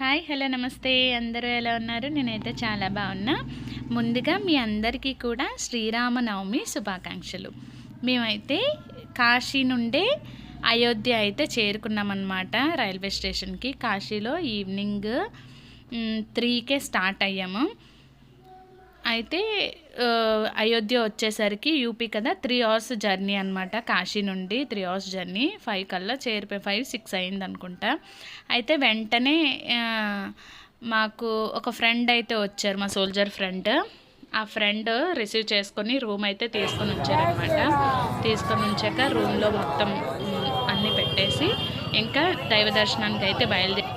Hi hello నమస్తే. అందరూ ఎలా ఉన్నారు? నేనైతే చాలా బాగున్నా. ముందుగా మీ అందరికీ కూడా శ్రీరామనవమి శుభాకాంక్షలు. మేమైతే కాశీ నుండే అయోధ్య అయితే చేరుకున్నామన్నమాట రైల్వే స్టేషన్కి. కాశీలో ఈవినింగ్ త్రీకే స్టార్ట్ అయ్యాము. అయితే అయోధ్య వచ్చేసరికి యూపీ కదా త్రీ అవర్స్ జర్నీ అనమాట కాశీ నుండి త్రీ అవర్స్ జర్నీ ఫైవ్ కల్లా చేరిపోయి ఫైవ్ సిక్స్ అయింది అనుకుంటా. అయితే వెంటనే మాకు ఒక ఫ్రెండ్ అయితే వచ్చారు మా సోల్జర్ ఫ్రెండ్ ఆ ఫ్రెండ్ రిసీవ్ చేసుకొని రూమ్ అయితే తీసుకొని వచ్చారనమాట తీసుకొని ఉంచాక రూమ్లో మొత్తం అన్నీ పెట్టేసి ఇంకా దైవ దర్శనానికి అయితే బయలుదేరి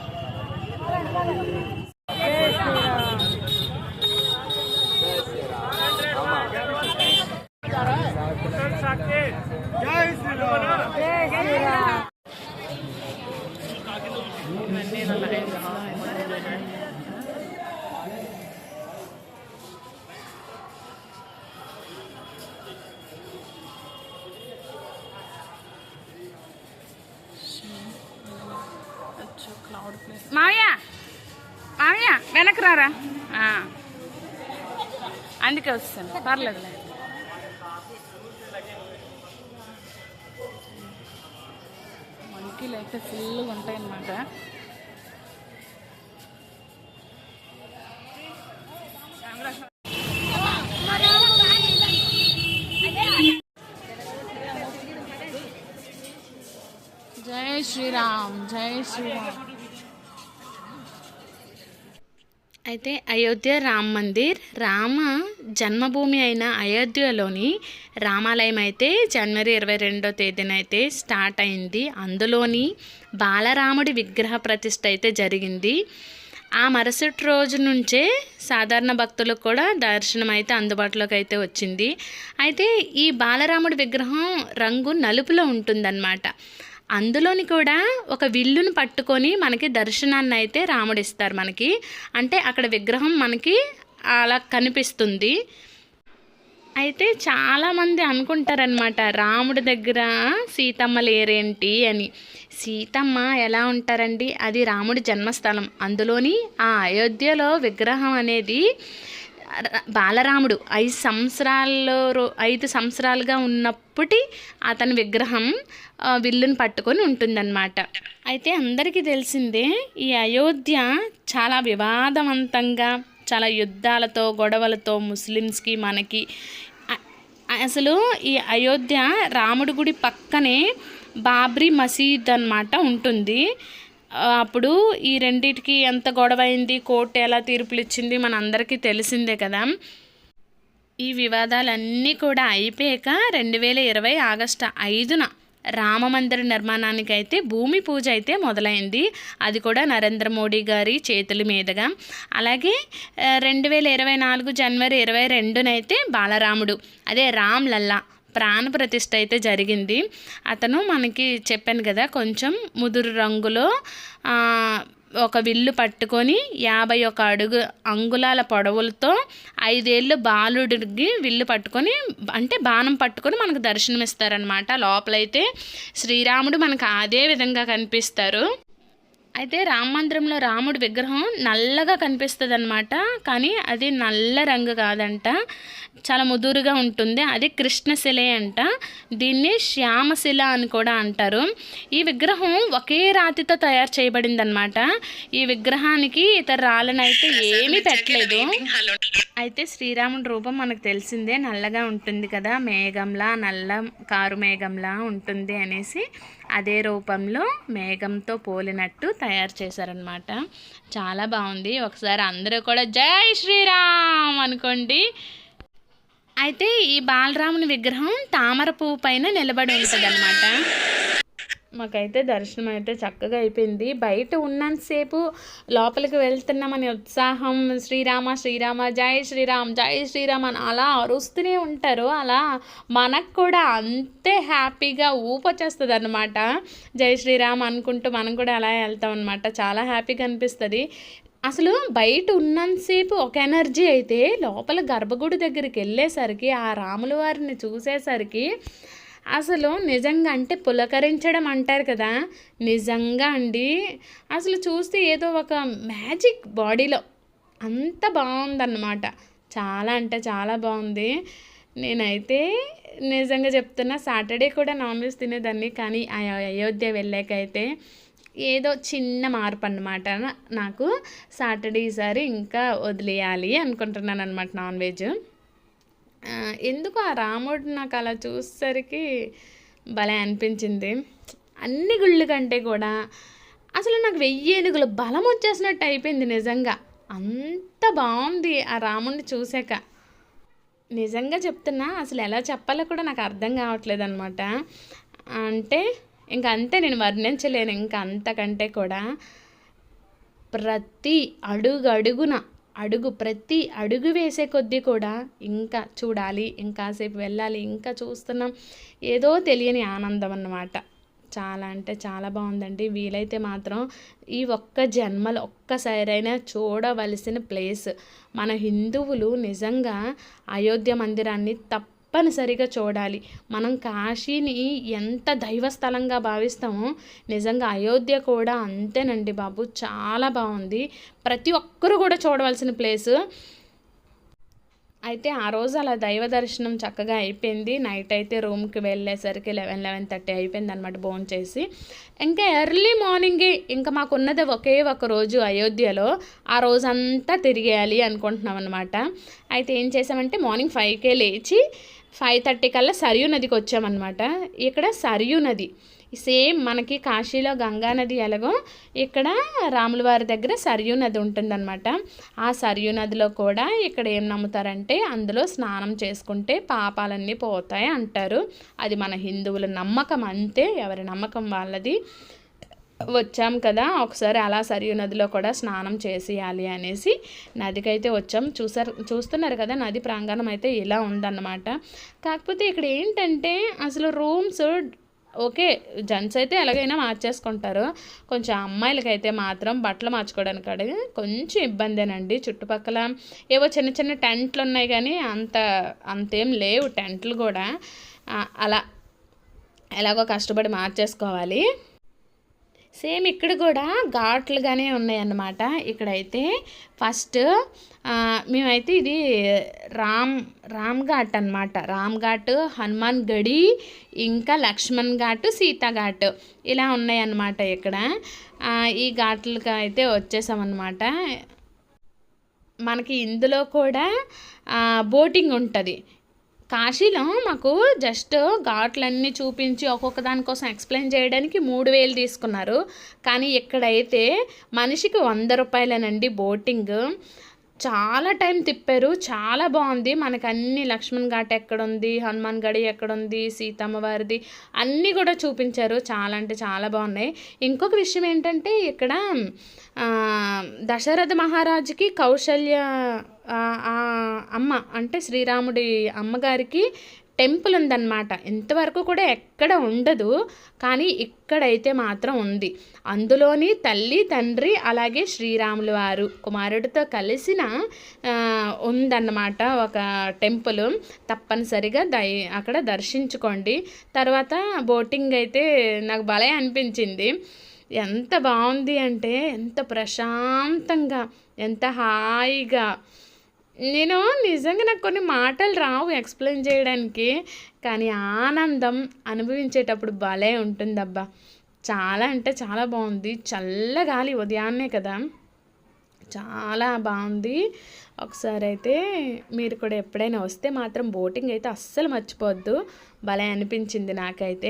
చేస్తాను. పర్లేదులే. మంకీలు అయితే ఫుల్గా ఉంటాయన్నమాట. జై శ్రీరామ్ జై శ్రీరామ్. అయితే అయోధ్య రామ్ మందిర్ రామ జన్మభూమి అయిన అయోధ్యలోని రామాలయం అయితే జనవరి ఇరవై రెండో తేదీన అయితే స్టార్ట్ అయింది. అందులోని బాలరాముడి విగ్రహ ప్రతిష్ట అయితే జరిగింది. ఆ మరుసటి రోజు నుంచే సాధారణ భక్తులకు కూడా దర్శనం అయితే అందుబాటులోకి అయితే వచ్చింది. అయితే ఈ బాలరాముడి విగ్రహం రంగు నలుపులో ఉంటుందన్నమాట. అందులోని కూడా ఒక విల్లును పట్టుకొని మనకి దర్శనాన్ని అయితే రాముడు ఇస్తారు మనకి. అంటే అక్కడ విగ్రహం మనకి అలా కనిపిస్తుంది. అయితే చాలామంది అనుకుంటారనమాట రాముడి దగ్గర సీతమ్మ లేరేంటి అని. సీతమ్మ ఎలా ఉంటారండి? అది రాముడి జన్మస్థలం. అందులోని ఆ అయోధ్యలో విగ్రహం అనేది బాలరాముడు ఐదు సంవత్సరాల్లో ఐదు సంవత్సరాలుగా ఉన్నప్పటి అతని విగ్రహం విల్లును పట్టుకొని ఉంటుందన్నమాట. అయితే అందరికీ తెలిసిందే ఈ అయోధ్య చాలా వివాదవంతంగా చాలా యుద్ధాలతో గొడవలతో ముస్లిమ్స్కి మనకి అసలు ఈ అయోధ్య రాముడి గుడి పక్కనే బాబ్రీ మసీద్ అన్నమాట ఉంటుంది. అప్పుడు ఈ రెండిటికి ఎంత గొడవ అయింది కోర్టు ఎలా తీర్పులు ఇచ్చింది మనందరికీ తెలిసిందే కదా. ఈ వివాదాలన్నీ కూడా అయిపోయాక రెండు వేల ఇరవై ఆగస్టు ఐదున రామమందిర నిర్మాణానికి అయితే భూమి పూజ అయితే మొదలైంది. అది కూడా నరేంద్ర మోడీ గారి చేతుల మీదుగా. అలాగే రెండు వేల ఇరవై నాలుగు జనవరి ఇరవై రెండునైతే బాలరాముడు అదే రామ్ లల్లా ప్రాణ ప్రతిష్ఠ అయితే జరిగింది. అతను మనకి చెప్పాను కదా కొంచెం ముదురు రంగులో ఒక విల్లు పట్టుకొని యాభై ఒక అడుగు అంగుళాల పొడవులతో ఐదేళ్ళు బాలుడికి విల్లు పట్టుకొని అంటే బాణం పట్టుకొని మనకు దర్శనం ఇస్తారనమాట లోపలైతే శ్రీరాముడు మనకు అదే విధంగా కనిపిస్తారు. అయితే రామ మందిరంలో రాముడి విగ్రహం నల్లగా కనిపిస్తుంది అనమాట కానీ అది నల్ల రంగు కాదంట. చాలా ముదురుగా ఉంటుంది. అది కృష్ణశిలే అంట. దీన్ని శ్యామశిల అని కూడా అంటారు. ఈ విగ్రహం ఒకే రాతితో తయారు చేయబడింది అనమాట ఈ విగ్రహానికి ఇతర రాళ్ళనైతే ఏమీ పెట్టలేదు. అయితే శ్రీరాముడి రూపం మనకు తెలిసిందే. నల్లగా ఉంటుంది కదా మేఘంలా నల్ల కారు మేఘంలా ఉంటుంది అనేసి అదే రూపంలో మేఘంతో పోలినట్టు తయారు చేశారనమాట చాలా బాగుంది. ఒకసారి అందరూ కూడా జై శ్రీరామ్ అనుకోండి. అయితే ఈ బాలరాముని విగ్రహం తామర పువ్వు పైన నిలబడి ఉంటుంది మాకైతే దర్శనం అయితే చక్కగా అయిపోయింది. బయట ఉన్నంతసేపు లోపలికి వెళ్తున్నామని ఉత్సాహం. శ్రీరామ శ్రీరామ జై శ్రీరామ్ జై శ్రీరామ్ అని అలా అరుస్తూనే ఉంటారు. అలా మనకు కూడా అంతే హ్యాపీగా ఊపొచ్చేస్తుంది అనమాట జై శ్రీరామ్ అనుకుంటూ మనం కూడా అలా వెళ్తాం అనమాట చాలా హ్యాపీగా అనిపిస్తుంది. అసలు బయట ఉన్నంతసేపు ఒక ఎనర్జీ అయితే లోపల గర్భగుడి దగ్గరికి వెళ్ళేసరికి ఆ రాముల వారిని చూసేసరికి అసలు నిజంగా అంటే పులకరించడం అంటారు కదా. నిజంగా అండి. అసలు చూస్తే ఏదో ఒక మ్యాజిక్ బాడీలో. అంత బాగుందన్నమాట. చాలా అంటే చాలా బాగుంది. నేనైతే నిజంగా చెప్తున్నా సాటర్డే కూడా నాన్ వెజ్ తినేదాన్ని. కానీ అయోధ్య వెళ్ళాకైతే ఏదో చిన్న మార్పు అన్నమాట నాకు సాటర్డే ఈసారి ఇంకా వదిలేయాలి అనుకుంటున్నాను అనమాట నాన్ వెజ్. ఎందుకు ఆ రాముడు నాకు అలా చూసేసరికి భలే అనిపించింది. అన్ని గుళ్ళు కంటే కూడా అసలు నాకు వెయ్యి ఏనుగులు బలం వచ్చేసినట్టు అయిపోయింది నిజంగా. అంత బాగుంది ఆ రాముడిని చూశాక నిజంగా చెప్తున్నా అసలు ఎలా చెప్పాలో కూడా నాకు అర్థం కావట్లేదు అనమాట అంటే ఇంకా అంతే నేను వర్ణించలేను. ఇంకా అంతకంటే కూడా ప్రతి అడుగు అడుగున అడుగు ప్రతి అడుగు వేసే కొద్దీ కూడా ఇంకా చూడాలి ఇంకాసేపు వెళ్ళాలి ఇంకా చూస్తున్నాం. ఏదో తెలియని ఆనందం అన్నమాట. చాలా అంటే చాలా బాగుందండి. వీలైతే మాత్రం ఈ ఒక్క జన్మలు ఒక్కసారైనా చూడవలసిన ప్లేస్. మన హిందువులు నిజంగా అయోధ్య మందిరాన్ని తప్పనిసరిగా చూడాలి. మనం కాశీని ఎంత దైవస్థలంగా భావిస్తామో నిజంగా అయోధ్య కూడా అంతేనండి బాబు. చాలా బాగుంది. ప్రతి ఒక్కరూ కూడా చూడవలసిన ప్లేస్. అయితే ఆ రోజు అలా దైవ దర్శనం చక్కగా అయిపోయింది. నైట్ అయితే రూమ్కి వెళ్ళేసరికి లెవెన్ లెవెన్ థర్టీ అయిపోయింది అనమాట భోజనం చేసి. ఇంకా ఎర్లీ మార్నింగే ఇంకా మాకు ఉన్నది ఒకే ఒక రోజు అయోధ్యలో. ఆ రోజంతా తిరిగేయాలి అనుకుంటున్నాం అనమాట అయితే ఏం చేసామంటే మార్నింగ్ ఫైవ్కే లేచి ఫైవ్ థర్టీ కల్లా సరియు నదికి వచ్చామన్నమాట. ఇక్కడ సరియు నది. సేమ్ మనకి కాశీలో గంగా నది ఎలాగో ఇక్కడ రాములవారి దగ్గర సరియు నది ఉంటుందన్నమాట. ఆ సరియు నదిలో కూడా ఇక్కడ ఏం నమ్ముతారంటే అందులో స్నానం చేసుకుంటే పాపాలన్నీ పోతాయి అంటారు. అది మన హిందువుల నమ్మకం అంతే. ఎవరి నమ్మకం వాళ్ళది. వచ్చాం కదా ఒకసారి అలా సరియు నదిలో కూడా స్నానం చేసేయాలి అనేసి నదికైతే వచ్చాం. చూసారు చూస్తున్నారు కదా నది ప్రాంగణం అయితే ఇలా ఉందన్నమాట. కాకపోతే ఇక్కడ ఏంటంటే అసలు రూమ్స్ ఓకే జెంట్స్ అయితే ఎలాగైనా మార్చేసుకుంటారు. కొంచెం అమ్మాయిలకైతే మాత్రం బట్టలు మార్చుకోవడానికి అడిగి కొంచెం ఇబ్బందేనండి. చుట్టుపక్కల ఏవో చిన్న చిన్న టెంట్లు ఉన్నాయి కానీ అంత అంతేం లేవు టెంట్లు కూడా. అలా ఎలాగో కష్టపడి మార్చేసుకోవాలి. సేమ్ ఇక్కడ కూడా ఘాట్లుగానే ఉన్నాయన్నమాట. ఇక్కడైతే ఫస్ట్ మేమైతే ఇది రామ్ రామ్ ఘాట్ అనమాట రామ్ ఘాట్ హనుమాన్ గడి ఇంకా లక్ష్మణ్ ఘాట్ సీతా ఘాట్ ఇలా ఉన్నాయన్నమాట ఇక్కడ. ఈ ఘాట్లకి అయితే వచ్చేసామన్నమాట. మనకి ఇందులో కూడా బోటింగ్ ఉంటుంది. కాశీలో మాకు జస్ట్ ఘాట్లన్నీ చూపించి ఒక్కొక్క దానికోసం ఎక్స్ప్లెయిన్ చేయడానికి మూడు వేలు తీసుకున్నారు. కానీ ఇక్కడైతే మనిషికి వంద రూపాయలేనండి బోటింగ్. చాలా టైం తిప్పారు. చాలా బాగుంది. మనకు అన్ని లక్ష్మణ్ ఘాట్ ఎక్కడుంది? హనుమాన్ గడి ఎక్కడుంది? సీతమ్మ వారిది అన్నీ కూడా చూపించారు. చాలా అంటే చాలా బాగున్నాయి. ఇంకొక విషయం ఏంటంటే ఇక్కడ దశరథ మహారాజుకి కౌశల్య అమ్మ అంటే శ్రీరాముడి అమ్మగారికి టెంపుల్ ఉందన్నమాట. ఇంతవరకు కూడా ఎక్కడ ఉండదు. కానీ ఇక్కడైతే మాత్రం ఉంది. అందులోని తల్లి తండ్రి అలాగే శ్రీరాములు వారు కుమారుడితో కలిసిన ఉందన్నమాట ఒక టెంపుల్. తప్పనిసరిగా దై అక్కడ దర్శించుకోండి. తర్వాత బోటింగ్ అయితే నాకు భలే అనిపించింది. ఎంత బాగుంది అంటే ఎంత ప్రశాంతంగా ఎంత హాయిగా. నేను నిజంగా నాకు కొన్ని మాటలు రావు ఎక్స్ప్లెయిన్ చేయడానికి కానీ ఆనందం అనుభవించేటప్పుడు భలే ఉంటుందబ్బా. చాలా అంటే చాలా బాగుంది. చల్ల గాలి ఉదయాన్నే కదా. చాలా బాగుంది. ఒకసారి అయితే మీరు కూడా ఎప్పుడైనా వస్తే మాత్రం బోటింగ్ అయితే అస్సలు మర్చిపోవద్దు. భలే అనిపించింది నాకైతే.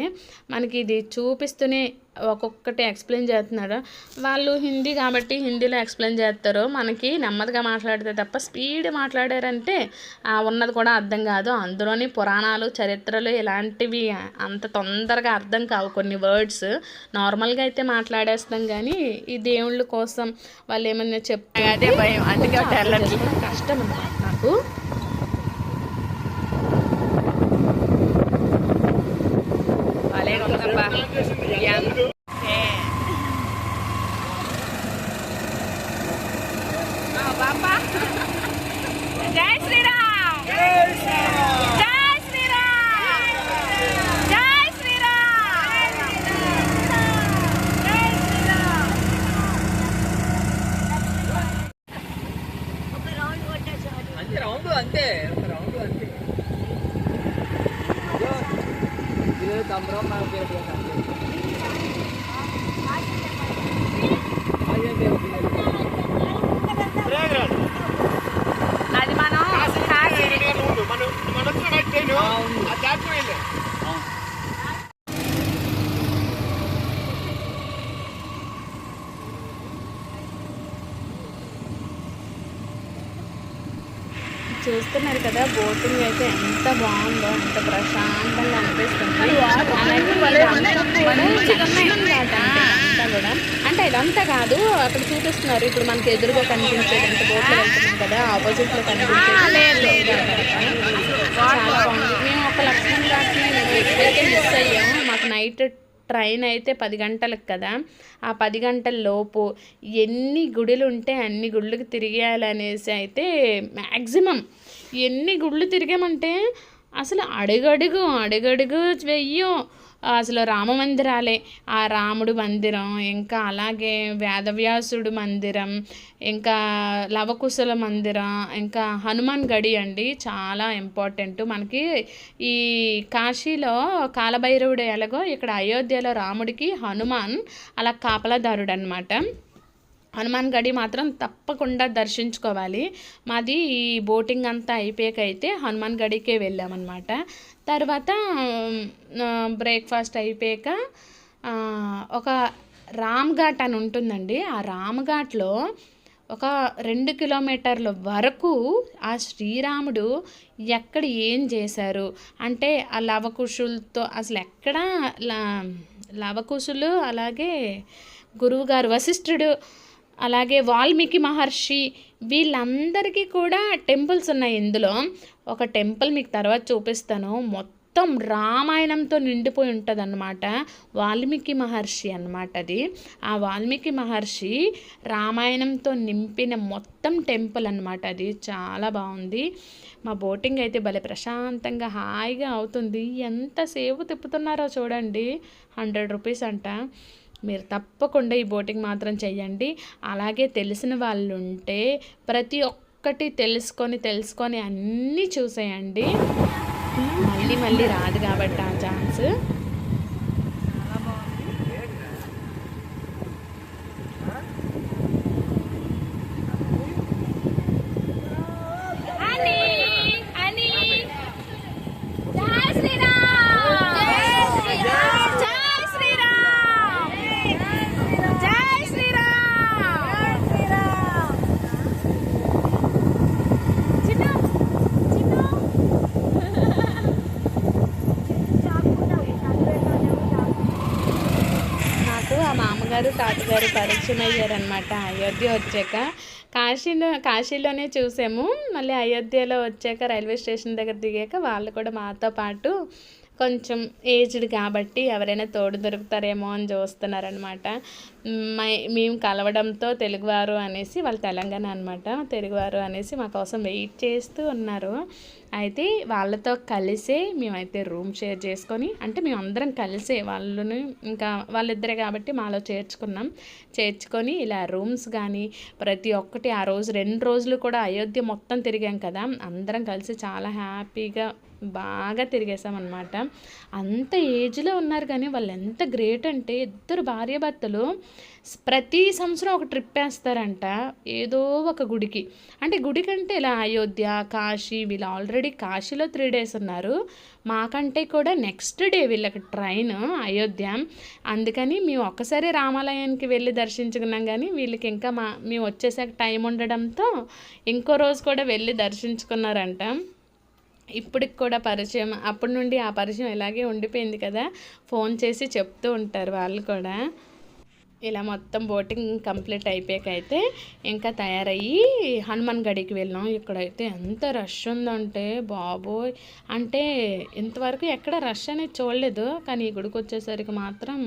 మనకి ఇది చూపిస్తూనే ఒక్కొక్కటి ఎక్స్ప్లెయిన్ చేస్తున్నారు వాళ్ళు హిందీ కాబట్టి హిందీలో ఎక్స్ప్లెయిన్ చేస్తారు. మనకి నెమ్మదిగా మాట్లాడితే తప్ప స్పీడ్ మాట్లాడారంటే ఉన్నది కూడా అర్థం కాదు. అందులోని పురాణాలు చరిత్రలు ఇలాంటివి అంత తొందరగా అర్థం కావు కొన్ని వర్డ్స్. నార్మల్గా అయితే మాట్లాడేస్తాం కానీ ఈ దేవుళ్ళ కోసం వాళ్ళు ఏమన్నా చెప్తే అదే భయం. అందుకే కష్టం అన్నమాట నాకు భలే ఉందబ్బా ఎంత బాబా జై శ్రీరామ్ జై శ్రీరామ్ జై అంతే ఒక రౌండ్ అంతే ఇది కమరం నాకు పేరు అది మనం కాశీ చూస్తున్నారు కదా బోటింగ్ అయితే ఎంత బాగుందో ఎంత ప్రశాంతంగా అనిపిస్తుంది. కూడా. అంటే ఇదంతా కాదు అక్కడ చూపిస్తున్నారు. ఇప్పుడు మనకి ఎదురుగా కనిపించేది అంటే బోట్లో వెళ్తున్నాం కదా ఆపోజిట్లో కనిపించేది చాలా బాగుంది. మేము ఒక లక్ష్మణ్ ఘాట్ని ఎప్పుడైతే మిస్ అయ్యాము మాకు నైట్ ట్రైన్ అయితే పది గంటలకు కదా. ఆ పది గంటల లోపు ఎన్ని గుడులు ఉంటే అన్ని గుళ్ళకి తిరిగేయాలనేసి అయితే మ్యాక్సిమం ఎన్ని గుళ్ళు తిరిగామంటే అసలు అడుగడుగు అడుగడుగు వెయ్యో. అసలు రామ మందిరాలే. ఆ రాముడు మందిరం ఇంకా అలాగే వేదవ్యాసుడు మందిరం ఇంకా లవకుశల మందిరం ఇంకా హనుమాన్ గడి అండి చాలా ఇంపార్టెంట్. మనకి ఈ కాశీలో కాలభైరవుడు ఎలాగో ఇక్కడ అయోధ్యలో రాముడికి హనుమాన్ అలా కాపలాదారుడు అనమాట హనుమాన్ గడి మాత్రం తప్పకుండా దర్శించుకోవాలి. మాది ఈ బోటింగ్ అంతా అయిపోయాక అయితే హనుమాన్ గడికే వెళ్ళామన్నమాట. తర్వాత బ్రేక్ఫాస్ట్ అయిపోయాక ఒక రామ్ ఘాట్ అని ఉంటుందండి. ఆ రామ్ ఘాట్లో ఒక రెండు కిలోమీటర్ల వరకు ఆ శ్రీరాముడు ఎక్కడ ఏం చేశారు? అంటే ఆ లవకుశులతో అసలు ఎక్కడ లవకుశులు అలాగే గురువుగారు వశిష్ఠుడు అలాగే వాల్మీకి మహర్షి వీళ్ళందరికీ కూడా టెంపుల్స్ ఉన్నాయి ఇందులో. ఒక టెంపుల్ మీకు తర్వాత చూపిస్తాను. మొత్తం రామాయణంతో నిండిపోయి ఉంటుంది వాల్మీకి మహర్షి అన్నమాట అది. ఆ వాల్మీకి మహర్షి రామాయణంతో నింపిన మొత్తం టెంపుల్ అన్నమాట అది. చాలా బాగుంది. మా బోటింగ్ అయితే భలే ప్రశాంతంగా హాయిగా అవుతుంది. ఎంతసేపు తిప్పుతున్నారో చూడండి. హండ్రెడ్ రూపీస్ అంట. మీరు తప్పకుండా ఈ బోటింగ్ మాత్రం చేయండి అలాగే తెలిసిన వాళ్ళు ఉంటే ప్రతి ఒక్కటి తెలుసుకొని తెలుసుకొని అన్నీ చూసేయండి. మళ్ళీ మళ్ళీ రాదు కాబట్టి ఆ ఛాన్స్. గారు తాతగారు పరిచయం అయ్యారనమాట అయోధ్య వచ్చాక. కాశీలో కాశీలోనే చూసాము. మళ్ళీ అయోధ్యలో వచ్చాక రైల్వే స్టేషన్ దగ్గర దిగాక వాళ్ళు కూడా మాతో పాటు కొంచెం ఏజ్డ్ కాబట్టి ఎవరైనా తోడు దొరుకుతారేమో అని చూస్తున్నారనమాట మై- మేము కలవడంతో తెలుగువారు అనేసి వాళ్ళు తెలంగాణ అనమాట తెలుగువారు అనేసి మా కోసం వెయిట్ చేస్తూ ఉన్నారు. అయితే వాళ్ళతో కలిసే మేమైతే రూమ్ షేర్ చేసుకొని అంటే మేము అందరం కలిసే వాళ్ళని ఇంకా వాళ్ళిద్దరే కాబట్టి మాలో చేర్చుకున్నాం. చేర్చుకొని ఇలా రూమ్స్ కానీ ప్రతి ఒక్కటి ఆ రోజు రెండు రోజులు కూడా అయోధ్య మొత్తం తిరిగాం కదా. అందరం కలిసి చాలా హ్యాపీగా బాగా తిరిగేసామన్నమాట అంత ఏజ్లో ఉన్నారు కానీ వాళ్ళు ఎంత గ్రేట్ అంటే ఇద్దరు భార్యాభర్తలు ప్రతి సంవత్సరం ఒక ట్రిప్ వేస్తారంట ఏదో ఒక గుడికి. అంటే గుడికి అంటే ఇలా అయోధ్య కాశీ వీళ్ళు ఆల్రెడీ కాశీలో త్రీ డేస్ ఉన్నారు. మాకంటే కూడా నెక్స్ట్ డే వీళ్ళకి ట్రైన్ అయోధ్య. అందుకని మేము ఒక్కసారి రామాలయానికి వెళ్ళి దర్శించుకున్నాం కానీ వీళ్ళకి ఇంకా మా మేము వచ్చేసాక టైం ఉండడంతో ఇంకో రోజు కూడా వెళ్ళి దర్శించుకున్నారంట. ఇప్పటికి కూడా పరిచయం అప్పటి నుండి ఆ పరిచయం ఇలాగే ఉండిపోయింది కదా. ఫోన్ చేసి చెప్తూ ఉంటారు వాళ్ళు కూడా. ఇలా మొత్తం బోటింగ్ కంప్లీట్ అయిపోయాక అయితే ఇంకా తయారయ్యి హనుమాన్ గడికి వెళ్ళాం. ఇక్కడైతే ఎంత రష్ ఉందంటే బాబోయ్! అంటే ఇంతవరకు ఎక్కడ రష్ అనేది చూడలేదు కానీ ఈ గుడికి వచ్చేసరికి మాత్రం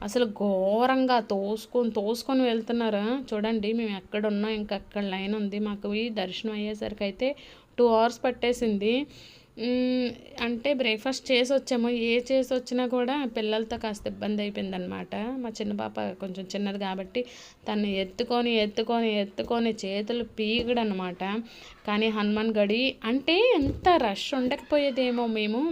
అసలు ఘోరంగా తోసుకొని తోసుకొని వెళ్తున్నారు. చూడండి మేము ఎక్కడ ఉన్నాం ఇంకా అక్కడ లైన్ ఉంది. మాకు దర్శనం అయ్యేసరికి అయితే టూ అవర్స్ పట్టేసింది. అంటే బ్రేక్ఫాస్ట్ చేసి వచ్చాము ఏ చేసి వచ్చినా కూడా పిల్లలతో కాస్త ఇబ్బంది అయిపోయింది అనమాట మా చిన్న పాప కొంచెం చిన్నది కాబట్టి తను ఎత్తుకొని ఎత్తుకొని ఎత్తుకొని చేతులు పీగడనమాట కానీ హనుమాన్ గడి అంటే ఎంత రష్ ఉండకపోయేదేమో మేము.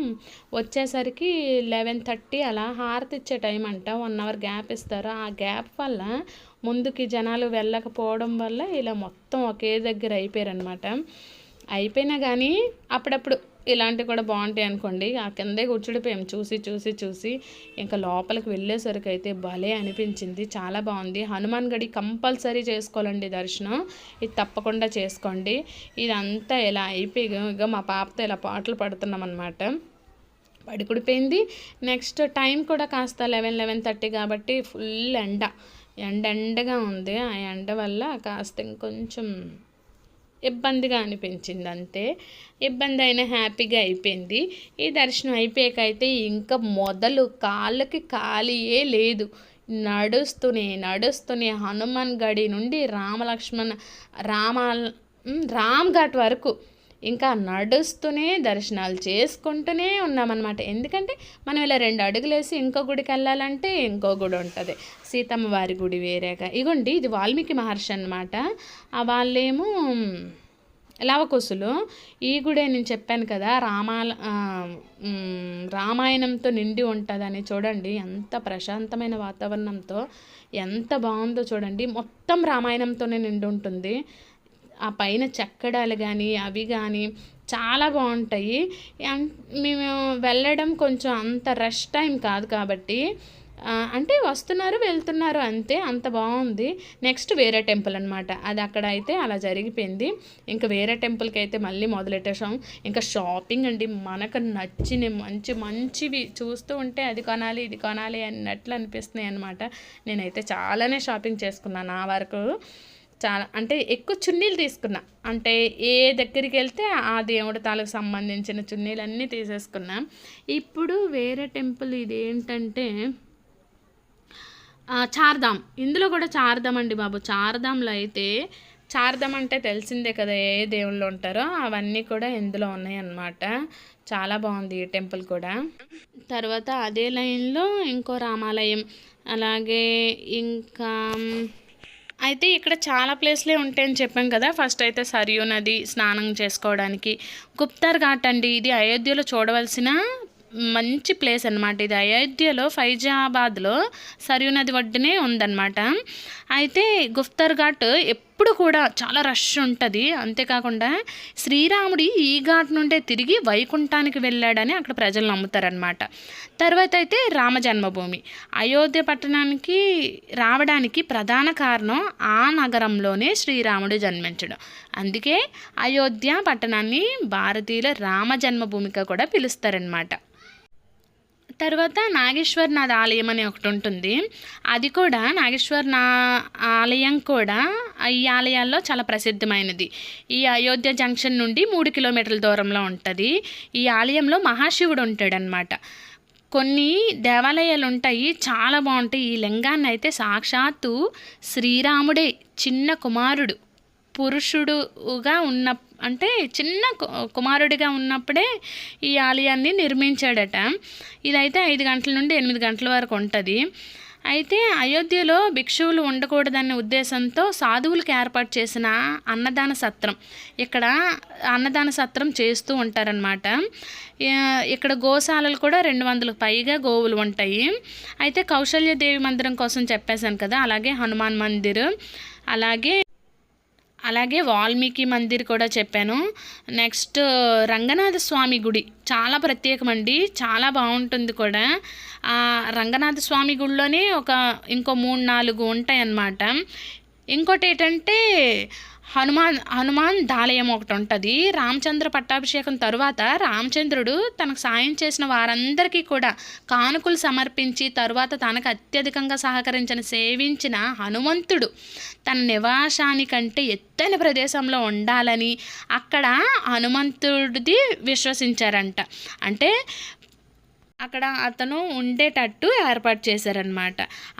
వచ్చేసరికి లెవెన్ థర్టీ అలా హారతి ఇచ్చే టైం అంట. వన్ అవర్ గ్యాప్ ఇస్తారు. ఆ గ్యాప్ వల్ల ముందుకి జనాలు వెళ్ళకపోవడం వల్ల ఇలా మొత్తం ఒకే దగ్గర అయిపోయారనమాట అయిపోయినా కానీ అప్పుడప్పుడు ఇలాంటివి కూడా బాగుంటాయి అనుకోండి. ఆ కిందే కూర్చుడిపోయాం. చూసి చూసి చూసి ఇంకా లోపలికి వెళ్ళేసరికి అయితే భలే అనిపించింది. చాలా బాగుంది. హనుమాన్ గడి కంపల్సరీ చేసుకోవాలండి దర్శనం. ఇది తప్పకుండా చేసుకోండి. ఇదంతా ఇలా అయిపోయి ఇక మా పాపతో ఇలా పాటలు పడుతున్నాం అనమాట పడుకుడిపోయింది నెక్స్ట్ టైం కూడా కాస్త లెవెన్ లెవెన్ థర్టీ కాబట్టి ఫుల్ ఎండ. ఎండ ఎండగా ఉంది. ఆ ఎండ వల్ల కాస్త ఇంకొంచెం ఇబ్బందిగా అనిపించింది అంతే ఇబ్బంది అయినా హ్యాపీగా అయిపోయింది. ఈ దర్శనం అయిపోయాక అయితే ఇంకా మొదలు కాళ్ళకి ఖాళీయే లేదు. నడుస్తూనే నడుస్తూనే హనుమాన్ గడి నుండి రామలక్ష్మణ రామ రామ్ ఘాట్ వరకు ఇంకా నడుస్తూనే దర్శనాలు చేసుకుంటూనే ఉన్నామన్నమాట. ఎందుకంటే మనం ఇలా రెండు అడుగులు వేసి ఇంకో గుడికి వెళ్ళాలంటే ఇంకో గుడి ఉంటుంది. సీతమ్మ వారి గుడి వేరేగా. ఇగోండి ఇది వాల్మీకి మహర్షి అనమాట వాళ్ళేమో లవకుశులు. ఈ గుడే నేను చెప్పాను కదా రామాల రామాయణంతో నిండి ఉంటుందని చూడండి. ఎంత ప్రశాంతమైన వాతావరణంతో ఎంత బాగుందో చూడండి. మొత్తం రామాయణంతోనే నిండి ఉంటుంది. ఆ పైన చెక్కడాలు కానీ అవి కానీ చాలా బాగుంటాయి. మేము వెళ్ళడం కొంచెం అంత రష్ టైం కాదు కాబట్టి అంటే వస్తున్నారు వెళ్తున్నారు అంతే అంత బాగుంది. నెక్స్ట్ వేరే టెంపుల్ అనమాట అది అక్కడ అయితే అలా జరిగిపోయింది. ఇంకా వేరే టెంపుల్కి అయితే మళ్ళీ మొదలెట్టేసాం ఇంకా షాపింగ్ అండి మనకు నచ్చిన మంచి మంచివి చూస్తూ ఉంటే అది కొనాలి ఇది కొనాలి అన్నట్లు అనిపిస్తున్నాయి అనమాట నేనైతే చాలానే షాపింగ్ చేసుకున్నాను నా వరకు. చాలా అంటే ఎక్కువ చున్నీలు తీసుకున్నా. అంటే ఏ దగ్గరికి వెళ్తే ఆ దేవుడి తాలకు సంబంధించిన చున్నీలు అన్నీ తీసేసుకున్నా. ఇప్పుడు వేరే టెంపుల్ ఇది ఏంటంటే చార్ధామ్. ఇందులో కూడా చార్ధామ్ అండి బాబు. చార్ధామ్లో అయితే చార్ధామ్ అంటే తెలిసిందే కదా ఏ దేవుళ్ళు ఉంటారో అవన్నీ కూడా ఇందులో ఉన్నాయన్నమాట. చాలా బాగుంది ఈ టెంపుల్ కూడా. తర్వాత అదే లైన్లో ఇంకో రామాలయం. అలాగే ఇంకా అయితే ఇక్కడ చాలా ప్లేస్లే ఉంటాయని చెప్పాం కదా. ఫస్ట్ అయితే సరియు నది స్నానం చేసుకోవడానికి. గుప్తార్ ఘాట్ అండి. ఇది అయోధ్యలో చూడవలసిన మంచి ప్లేస్ అన్నమాట. ఇది అయోధ్యలో ఫైజాబాద్లో సరియు నది ఒడ్డునే ఉందన్నమాట. అయితే గుప్తార్ ఘాట్ ఎప్పుడు కూడా చాలా రష్ ఉంటుంది. అంతేకాకుండా శ్రీరాముడి ఈ ఘాట్ నుండే తిరిగి వైకుంఠానికి వెళ్ళాడని అక్కడ ప్రజలు నమ్ముతారనమాట తర్వాత అయితే రామ జన్మభూమి. అయోధ్య పట్టణానికి రావడానికి ప్రధాన కారణం ఆ నగరంలోనే శ్రీరాముడు జన్మించడం. అందుకే అయోధ్య పట్టణాన్ని భారతీయుల రామ జన్మభూమిగా కూడా పిలుస్తారనమాట తర్వాత నాగేశ్వరనాథ్ ఆలయం అని ఒకటి ఉంటుంది. అది కూడా నాగేశ్వర్ నా ఆలయం కూడా ఈ ఆలయాల్లో చాలా ప్రసిద్ధమైనది. ఈ అయోధ్య జంక్షన్ నుండి మూడు కిలోమీటర్ల దూరంలో ఉంటుంది. ఈ ఆలయంలో మహాశివుడు ఉంటాడనమాట కొన్ని దేవాలయాలు ఉంటాయి చాలా బాగుంటాయి. ఈ లింగాన్ని అయితే సాక్షాత్తు శ్రీరాముడే చిన్న కుమారుడు పురుషుడుగా ఉన్న అంటే చిన్న కు- కుమారుడిగా ఉన్నప్పుడే ఈ ఆలయాన్ని నిర్మించాడట. ఇదైతే ఐదు గంటల నుండి ఎనిమిది గంటల వరకు ఉంటుంది. అయితే అయోధ్యలో భిక్షువులు ఉండకూడదనే ఉద్దేశంతో సాధువులకు ఏర్పాటు చేసిన అన్నదాన సత్రం. ఇక్కడ అన్నదాన సత్రం చేస్తూ ఉంటారనమాట ఇక్కడ గోశాలలు కూడా రెండు వందలకు పైగా గోవులు ఉంటాయి. అయితే కౌశల్యదేవి మందిరం కోసం చెప్పేశాను కదా అలాగే హనుమాన్ మందిర్ అలాగే అలాగే వాల్మీకి మందిర్ కూడా చెప్పాను. నెక్స్ట్ రంగనాథ స్వామి గుడి చాలా ప్రత్యేకమండి. చాలా బాగుంటుంది కూడా. ఆ రంగనాథ స్వామి గుడిలోనే ఒక ఇంకో మూడు నాలుగు ఉంటాయి అన్నమాట ఇంకోటి ఏంటంటే హనుమాన్ హనుమాన్ దాలయం ఒకటి ఉంటుంది. రామచంద్ర పట్టాభిషేకం తరువాత రామచంద్రుడు తనకు సాయం చేసిన వారందరికీ కూడా కానుకలు సమర్పించి తరువాత తనకు అత్యధికంగా సహకరించిన సేవించిన హనుమంతుడు తన నివాసానికంటే ఎత్తైన ప్రదేశంలో ఉండాలని అక్కడ హనుమంతుడిది విశ్వసించారంట. అంటే అక్కడ అతను ఉండేటట్టు ఏర్పాటు చేశారనమాట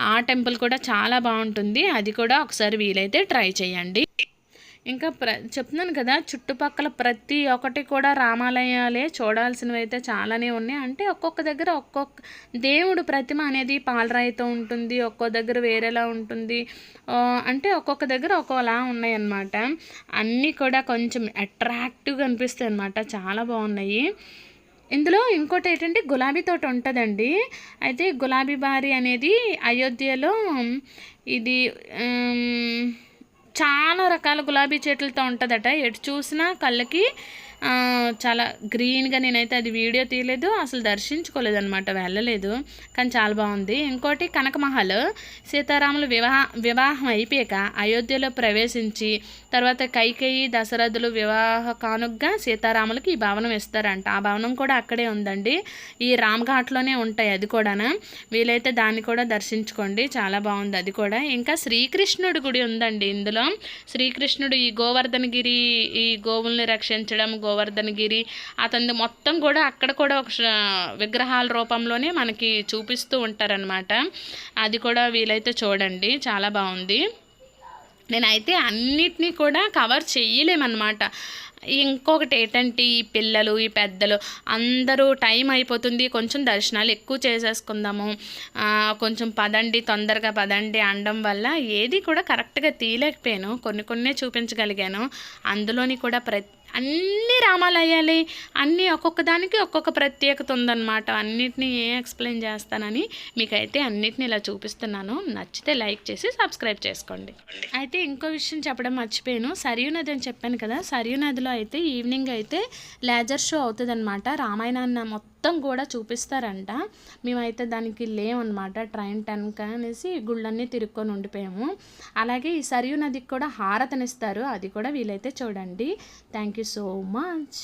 ఆ టెంపుల్ కూడా చాలా బాగుంటుంది. అది కూడా ఒకసారి వీలైతే ట్రై చేయండి. ఇంకా ప్ర చెప్తున్నాను కదా చుట్టుపక్కల ప్రతి ఒక్కటి కూడా రామాలయాలే చూడాల్సినవి అయితే చాలానే ఉన్నాయి. అంటే ఒక్కొక్క దగ్గర ఒక్కొక్క దేవుడు ప్రతిమ అనేది పాలరాయితో ఉంటుంది ఒక్కో దగ్గర వేరేలా ఉంటుంది. అంటే ఒక్కొక్క దగ్గర ఒక్కోలా ఉన్నాయన్నమాట. అన్నీ కూడా కొంచెం అట్రాక్టివ్గా అనిపిస్తాయి అన్నమాట. చాలా బాగున్నాయి. ఇందులో ఇంకోటి ఏంటంటే గులాబీ తోట ఉంటుందండి. అయితే గులాబీ బారి అనేది అయోధ్యలో ఇది చాలా రకాల గులాబీ చెట్లతో ఉంటుందట. ఎటు చూసినా కళ్ళకి చాలా గ్రీన్గా నేనైతే అది వీడియో తీయలేదు అసలు దర్శించుకోలేదు అనమాట వెళ్ళలేదు. కానీ చాలా బాగుంది. ఇంకోటి కనకమహల్. సీతారాములు వివాహ వివాహం అయిపోయాక అయోధ్యలో ప్రవేశించి తర్వాత కైకేయి దశరథులు వివాహ కానుగ్గా సీతారాములకి ఈ భవనం ఇస్తారంట. ఆ భవనం కూడా అక్కడే ఉందండి. ఈ రామ్ఘాట్లోనే ఉంటాయి అది కూడా వీలైతే దాన్ని కూడా దర్శించుకోండి. చాలా బాగుంది అది కూడా. ఇంకా శ్రీకృష్ణుడి గుడి ఉందండి ఇందులో. శ్రీకృష్ణుడు ఈ గోవర్ధనగిరి ఈ గోవుల్ని రక్షించడం గో గోవర్ధనగిరి అతనిది మొత్తం కూడా అక్కడ కూడా ఒక విగ్రహాల రూపంలోనే మనకి చూపిస్తూ ఉంటారనమాట అది కూడా వీలైతే చూడండి చాలా బాగుంది. నేనైతే అన్నిటినీ కూడా కవర్ చేయలేమన్నమాట. ఇంకొకటి ఏంటంటే ఈ పిల్లలు ఈ పెద్దలు అందరూ టైం అయిపోతుంది కొంచెం దర్శనాలు ఎక్కువ చేసేసుకుందాము. కొంచెం పదండి తొందరగా పదండి అనడం వల్ల ఏది కూడా కరెక్ట్గా తీయలేకపోయాను. కొన్ని కొన్నే చూపించగలిగాను. అందులోని కూడా ప్రతి అన్ని రామాలయాలే అన్నీ ఒక్కొక్క దానికి ఒక్కొక్క ప్రత్యేకత ఉందన్నమాట. అన్నిటినీ ఏ ఎక్స్ప్లెయిన్ చేస్తానని మీకైతే అన్నిటిని ఇలా చూపిస్తున్నాను. నచ్చితే లైక్ చేసి సబ్స్క్రైబ్ చేసుకోండి. అయితే ఇంకో విషయం చెప్పడం మర్చిపోయాను. సరియు నది అని చెప్పాను కదా సరియు నదిలో అయితే ఈవినింగ్ అయితే లేజర్ షో అవుతుందన్నమాట. రామాయణాన్ని మొత్తం కూడా చూపిస్తారంట. మేమైతే దానికి లేవన్నమాట ట్రైన్ టెన్ అనేసి గుళ్ళన్నీ తిరుక్కొని ఉండిపోయాము. అలాగే ఈ సరియు నదికి కూడా హారతనిస్తారు అది కూడా వీలైతే చూడండి. Thank you so much.